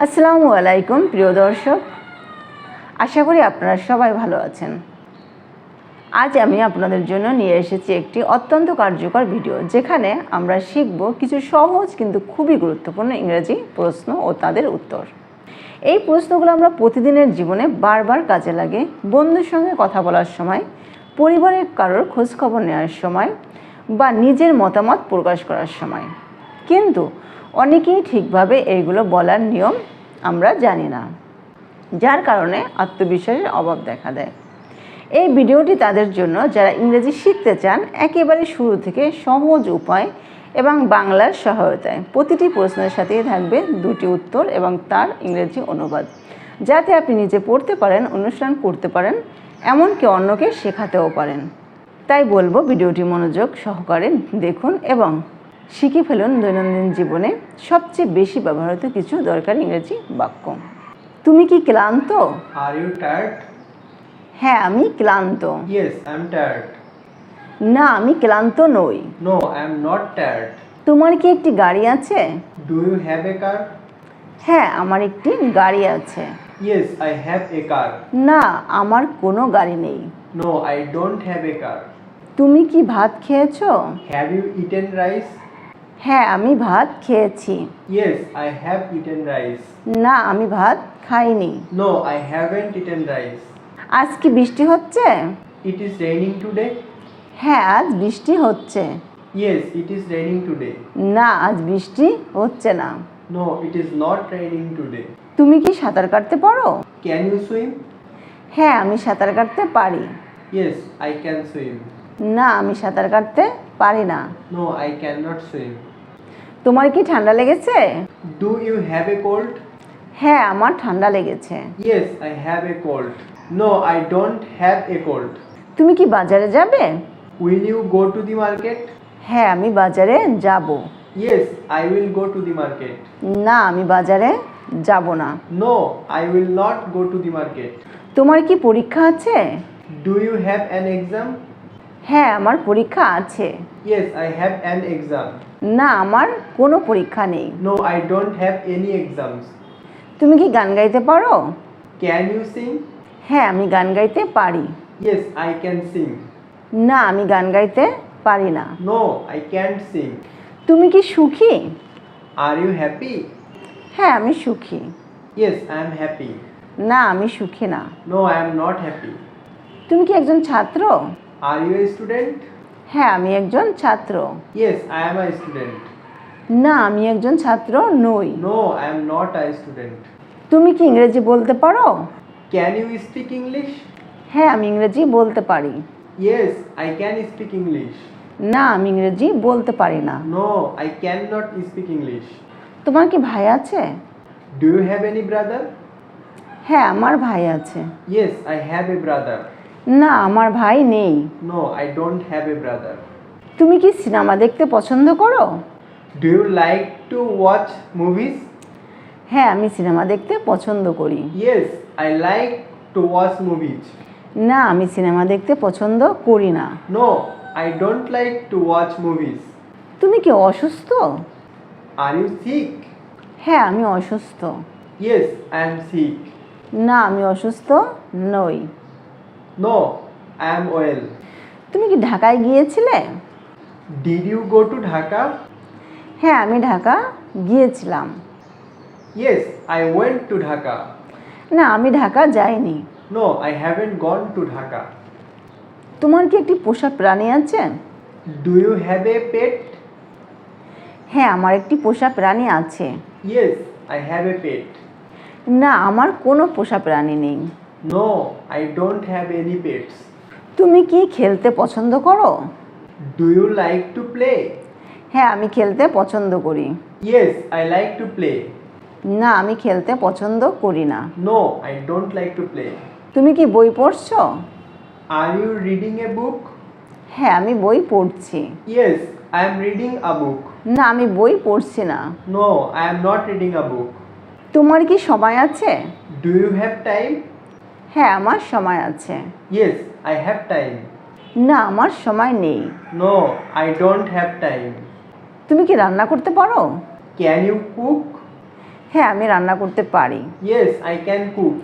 আসসালামু আলাইকুম, প্রিয় দর্শক। আশা করি আপনারা সবাই ভালো আছেন। আজ আমি আপনাদের জন্য নিয়ে এসেছি একটি অত্যন্ত কার্যকর ভিডিও, যেখানে আমরা শিখব কিছু সহজ কিন্তু খুবই গুরুত্বপূর্ণ ইংরেজি প্রশ্ন ও তাদের উত্তর। এই প্রশ্নগুলো আমরা প্রতিদিনের জীবনে বারবার কাজে লাগে, বন্ধুর সঙ্গে কথা বলার সময়, পরিবারের কারোর খোঁজখবর নেওয়ার সময়, বা নিজের মতামত প্রকাশ করার সময়। কিন্তু অনেকেই ঠিকভাবে এইগুলো বলার নিয়ম আমরা জানি না, যার কারণে আত্মবিশ্বাসের অভাব দেখা দেয়। এই ভিডিওটি তাদের জন্য, যারা ইংরেজি শিখতে চান, একেবারে শুরু থেকে সহজ উপায় এবং বাংলার সহায়তায়। প্রতিটি প্রশ্নের সাথেই থাকবে দুটি উত্তর এবং তার ইংরেজি অনুবাদ। যাতে আপনি নিজে পড়তে পারেন অনুষ্ঠান করতে পারেন, এমনকি অন্যকে শেখাতেও পারেন। তাই বলব, ভিডিওটি মনোযোগ সহকারে দেখুন এবং শিখে ফেলুন দৈনন্দিন জীবনে সবচেয়ে বেশি ব্যবহৃত কিছু দরকারি ইংরেজি বাক্য তুমি কি ক্লান্ত Are you tired? হ্যাঁ আমি ক্লান্ত Yes, I'm tired. না আমি ক্লান্ত নই No, I'm not tired. তোমার কি একটি গাড়ি আছে Do you have a car? হ্যাঁ আমার একটি গাড়ি আছে Yes, I have a car. না আমার কোনো গাড়ি নেই No, I don't have a car. তুমি কি ভাত খেয়েছো Have you eaten rice? হ্যাঁ আমি ভাত খেয়েছি Yes, I have eaten rice. না আমি ভাত খাইনি No, I haven't eaten rice. আজ কি বৃষ্টি হচ্ছে It is raining today? হ্যাঁ আজ বৃষ্টি হচ্ছে Yes, it is raining today. না আজ বৃষ্টি হচ্ছে না No, it is not raining today. তুমি কি সাঁতার কাটতে পারো Can you swim? হ্যাঁ আমি সাঁতার কাটতে পারি Yes, I can swim. না আমি সাঁতার কাটতে পারি না No, I cannot swim. তোমার কি ঠান্ডা লেগেছে? Do you have a cold হ্যাঁ আমার ঠান্ডা লেগেছে। Yes I have a cold no I don't have a cold তুমি কি বাজারে যাবে? Will you go to the market হ্যাঁ আমি বাজারে যাব। Yes I will go to the market না আমি বাজারে যাব না। No I will not go to the market তোমার কি পরীক্ষা আছে? Do you have an exam হ্যাঁ আমার পরীক্ষা আছে। Yes I have an exam না আমার কোনো পরীক্ষা নেই। No I don't have any exams তুমি কি গান গাইতে পারো? ক্যান ইউ সিং হ্যাঁ আমি গান গাইতে পারি। ইয়েস আই ক্যান সিং না আমি গান গাইতে পারি না। নো আই ক্যান্ট সিং তুমি কি সুখী? আর ইউ হ্যাপি হ্যাঁ আমি সুখী। ইয়েস আই অ্যাম হ্যাপি না আমি সুখী না। No I am not happy তুমি কি একজন ছাত্র? Are you a student? হ্যাঁ আমি একজন ছাত্র Yes, I am a student. না আমি একজন ছাত্র নই No, I am not a student. তুমি কি ইংরেজি বলতে পারো Can you speak English? হ্যাঁ আমি ইংরেজি বলতে পারি Yes, I can speak English. না আমি ইংরেজি বলতে পারি না No, I cannot speak English. তোমার কি ভাই আছে Do you have any brother? হ্যাঁ আমার ভাই আছে Yes, I have a brother. না আমার ভাই নেই। No I don't have a brother তুমি কি সিনেমা দেখতে পছন্দ করো? Do you like to watch movies হ্যাঁ আমি সিনেমা দেখতে পছন্দ করি। Yes I like to watch movies না আমি সিনেমা দেখতে পছন্দ করি না। No I don't like to watch movies তুমি কি অসুস্থ? আর ইউ সিক হ্যাঁ আমি অসুস্থ। ইয়েস আই এম সিক না আমি অসুস্থ নই। No, I am well. তুমি কি ঢাকায় গিয়েছিলে Did you go to Dhaka? হ্যাঁ আমি ঢাকা গিয়েছিলাম Yes, I went to Dhaka. না আমি ঢাকা যাইনি No, I haven't gone to Dhaka. তোমার কি একটি পোষা প্রাণী আছে Do you have a pet? হ্যাঁ আমার একটি পোষা প্রাণী আছে Yes, I have a pet. না আমার কোনো পোষা প্রাণী নেই no I don't have any pets তুমি কি খেলতে পছন্দ করো? Do you like to play হ্যাঁ আমি খেলতে পছন্দ করি। Yes I like to play না আমি খেলতে পছন্দ করি না। No I don't like to play তুমি কি বই পড়ছো? আর ইউ রিডিং এ বুক হ্যাঁ আমি বই পড়ছি। Yes I am reading a না আমি বই পড়ছি না। No I am not reading a তোমার কি সময় আছে? ডু ইউ হ্যাভ টাইম হ্যাঁ আমার সময় আছে। ইয়েস আই হ্যাভ টাইম না আমার সময় নেই। No I don't have time তুমি কি রান্না করতে পারো? ক্যান ইউ কুক হ্যাঁ আমি রান্না করতে পারি। ইয়েস আই ক্যান কুক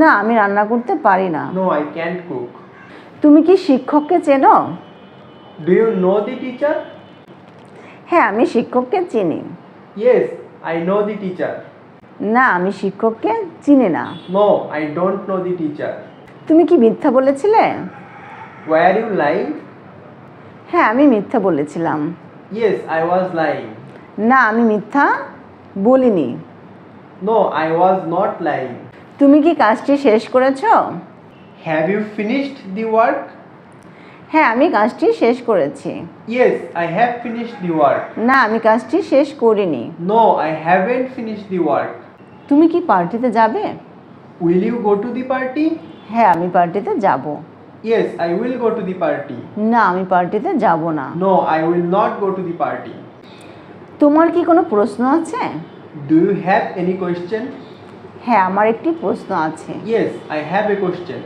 না আমি রান্না করতে পারি না। নো আই ক্যান কুক তুমি কি শিক্ষককে চেনো? Do you know the teacher হ্যাঁ আমি শিক্ষককে চিনি। Yes I know the teacher না আমি শিক্ষককে চিনি না। No I don't know the teacher তুমি কি মিথ্যা বলেছিলে? হোয়ার ইউ লাই হ্যাঁ আমি মিথ্যা বলেছিলাম। ইয়েস আই ওয়াজ লাই না আমি মিথ্যা বলিনি। No I was not lie তুমি কি কাজটি শেষ করেছ? Have you finished the work হ্যাঁ আমি কাজটি শেষ করেছি। Yes I have finished the work না আমি কাজটি শেষ করিনি। No I haven't finished the work তুমি কি পার্টিতে যাবে? Will you go to the party হ্যাঁ আমি পার্টিতে যাব। Yes I will go to the party না আমি পার্টিতে যাব না। No I will not go to the party তোমার কি কোনো প্রশ্ন আছে? Do you have any question হ্যাঁ আমার একটি প্রশ্ন আছে। Yes I have a question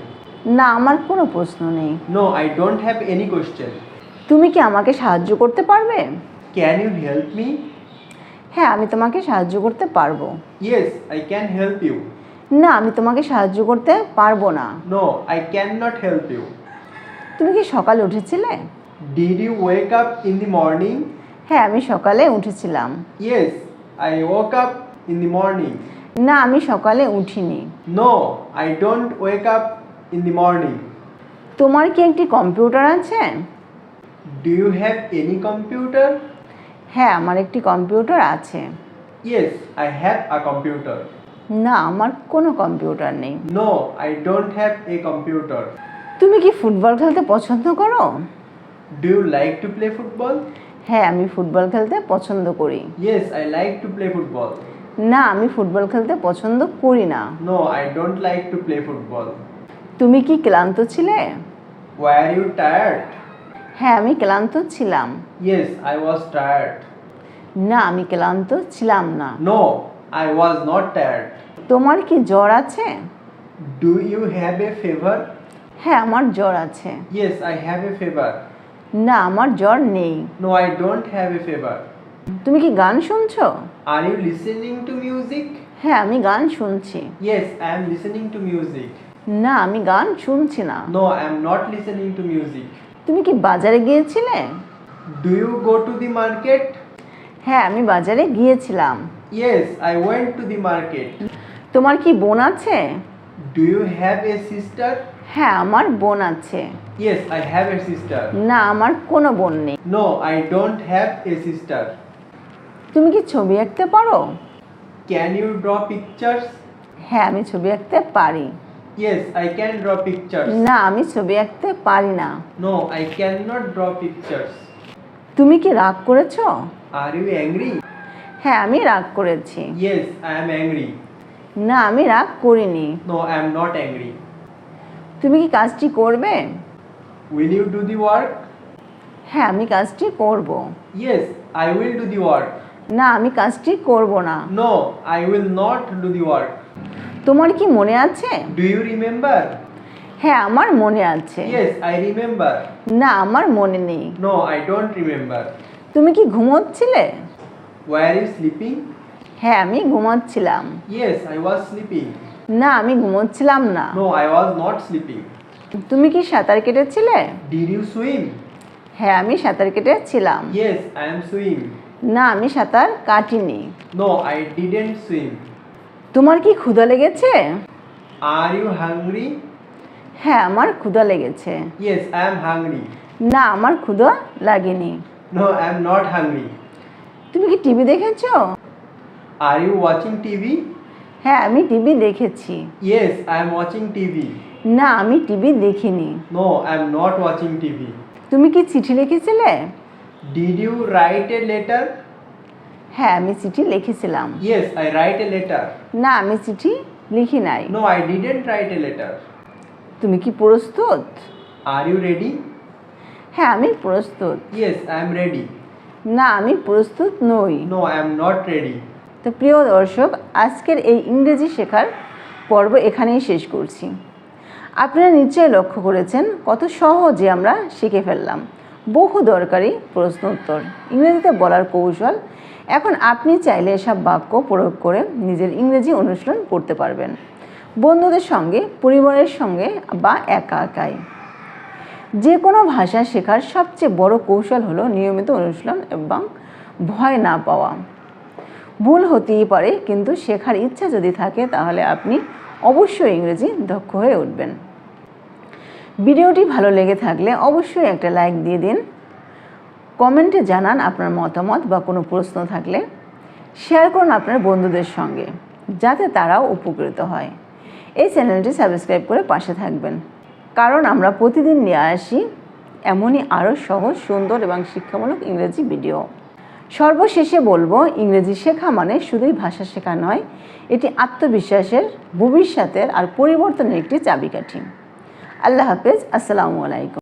না আমার কোনো প্রশ্ন নেই। No I don't have any question তুমি কি আমাকে সাহায্য করতে পারবে? ক্যান ইউ হেল্প মি হ্যাঁ আমি তোমাকে সাহায্য করতে পারব। Yes I can help you না আমি তোমাকে সাহায্য করতে পারব না। No I can not help you তুমি কি সকালে উঠেছিলে? Did you wake up in the morning হ্যাঁ আমি সকালে উঠেছিলাম। Yes I wake up in the morning না আমি সকালে উঠিনি। No I don't wake up in the morning তোমার কি একটি কম্পিউটার আছে? Do you have any computer হ্যাঁ আমার একটি কম্পিউটার আছে। Yes I have a computer না আমার কোনো কম্পিউটার নেই। No I don't have a computer তুমি কি ফুটবল খেলতে পছন্দ করো? Do you like to play football হ্যাঁ আমি ফুটবল খেলতে পছন্দ করি। Yes I like to play football না আমি ফুটবল খেলতে পছন্দ করি না। No I don't like to play football তুমি কি ক্লান্ত ছিলে? হোয়াই আর ইউ টায়ার্ড হ্যাঁ আমি ক্লান্ত ছিলাম। ইয়েস আই ওয়াজ টায়ার্ড না আমি ক্লান্ত ছিলাম না। No I was not tired তোমার কি জ্বর আছে? Do you have a fever হ্যাঁ আমার জ্বর আছে। Yes I have a fever না আমার জ্বর নেই। No I don't have a fever তুমি কি গান শুনছো? Are you listening to music হ্যাঁ আমি গান শুনছি। Yes I am listening to music না আমি গান শুনছি না। No I am not listening to music তুমি কি বাজারে গিয়েছিলে? Do you go to the market হ্যাঁ আমি বাজারে গিয়েছিলাম। Yes I went to the market তোমার কি বোন আছে? Do you have a sister হ্যাঁ আমার বোন আছে। Yes I have a sister না আমার কোনো বোন নেই। No I don't have a sister তুমি কি ছবি আঁকতে পারো? ক্যান ইউ ড্র পিকচার্স হ্যাঁ আমি ছবি আঁকতে পারি। Yes, I can draw pictures. না আমি ছবি আঁকতে পারি না No, I cannot draw pictures. তুমি কি রাগ করেছ Are you angry? হ্যাঁ আমি রাগ করেছি Yes, I am angry. না আমি রাগ করিনি No, I am not angry. তুমি কি কাজটি করবে Will you do the work? হ্যাঁ আমি কাজটি করব Yes, I will do the work. না আমি কাজটি করব না No, I will not do the work. তোমার কি মনে আছে? ডু ইউ রিমেম্বার হ্যাঁ আমার মনে আছে। ইয়েস আই রিমেম্বার না আমার মনে নেই। নো আই ডোন্ট রিমেম্বার তুমি কি ঘুমাচ্ছিলে? ওয়াই ইউ স্লিপিং হ্যাঁ আমি ঘুমাচ্ছিলাম। ইয়েস আই ওয়াজ স্লিপিং না আমি ঘুমাচ্ছিলাম না। No I was not sleeping তুমি কি সাঁতার কেটেছিলে? ডিড ইউ সুইম হ্যাঁ আমি সাঁতার কেটেছিলাম। ইয়েস আই এম সুইম না আমি সাঁতার কাটিনি। নো আই ডিডেন্ট সুইম তোমার কি ক্ষুধা লেগেছে? আর ইউ হাংরি হ্যাঁ আমার ক্ষুধা লেগেছে। ইয়েস আই অ্যাম হাংরি না আমার ক্ষুধা লাগেনি। No I am not hungry তুমি কি টিভি দেখেছ? Are you watching TV? হ্যাঁ আমি টিভি দেখেছি। Yes I am watching TV. না আমি টিভি দেখিনি। No I am not watching TV. তুমি কি চিঠি লিখেছিলে? Did you write a letter হ্যাঁ আমি চিঠি লিখেছিলাম Yes, I write a letter. না আমি চিঠি লিখি নাই No, I didn't write a letter. তুমি কি প্রস্তুত Are you ready? হ্যাঁ আমি প্রস্তুত Yes, I am ready. না আমি প্রস্তুত নই No, I am not ready. তো প্রিয় দর্শক আজকের এই ইংরেজি শেখার পর্ব এখানেই শেষ করছি আপনারা নিশ্চয়ই লক্ষ্য করেছেন কত সহজে আমরা শিখে ফেললাম বহু দরকারি প্রশ্ন উত্তর ইংরেজিতে বলার কৌশল এখন আপনি চাইলে এসব বাক্য প্রয়োগ করে নিজের ইংরেজি অনুশীলন করতে পারবেন। বন্ধুদের সঙ্গে, পরিবারের সঙ্গে বা একা একাই। যে কোনো ভাষা শেখার সবচেয়ে বড় কৌশল হলো নিয়মিত অনুশীলন এবং ভয় না পাওয়া। ভুল হতেই পারে, কিন্তু শেখার ইচ্ছা যদি থাকে, তাহলে আপনি অবশ্যই ইংরেজি দক্ষ হয়ে উঠবেন। ভিডিওটি ভালো লেগে থাকলে অবশ্যই একটা লাইক দিয়ে দিন। কমেন্টে জানান আপনার মতামত বা কোনো প্রশ্ন থাকলে শেয়ার করুন আপনার বন্ধুদের সঙ্গে, যাতে তারাও উপকৃত হয়। এই চ্যানেলটি সাবস্ক্রাইব করে পাশে থাকবেন। কারণ আমরা প্রতিদিন নিয়ে আসি এমনই আরও সহজ, সুন্দর এবং শিক্ষামূলক ইংরেজি ভিডিও। সর্বশেষে বলব, ইংরেজি শেখা মানে শুধুই ভাষা শেখা নয়, এটি আত্মবিশ্বাসের, ভবিষ্যতের আর পরিবর্তনের একটি চাবিকাঠি। আল্লাহ হাফেজ, আসসালামু আলাইকুম।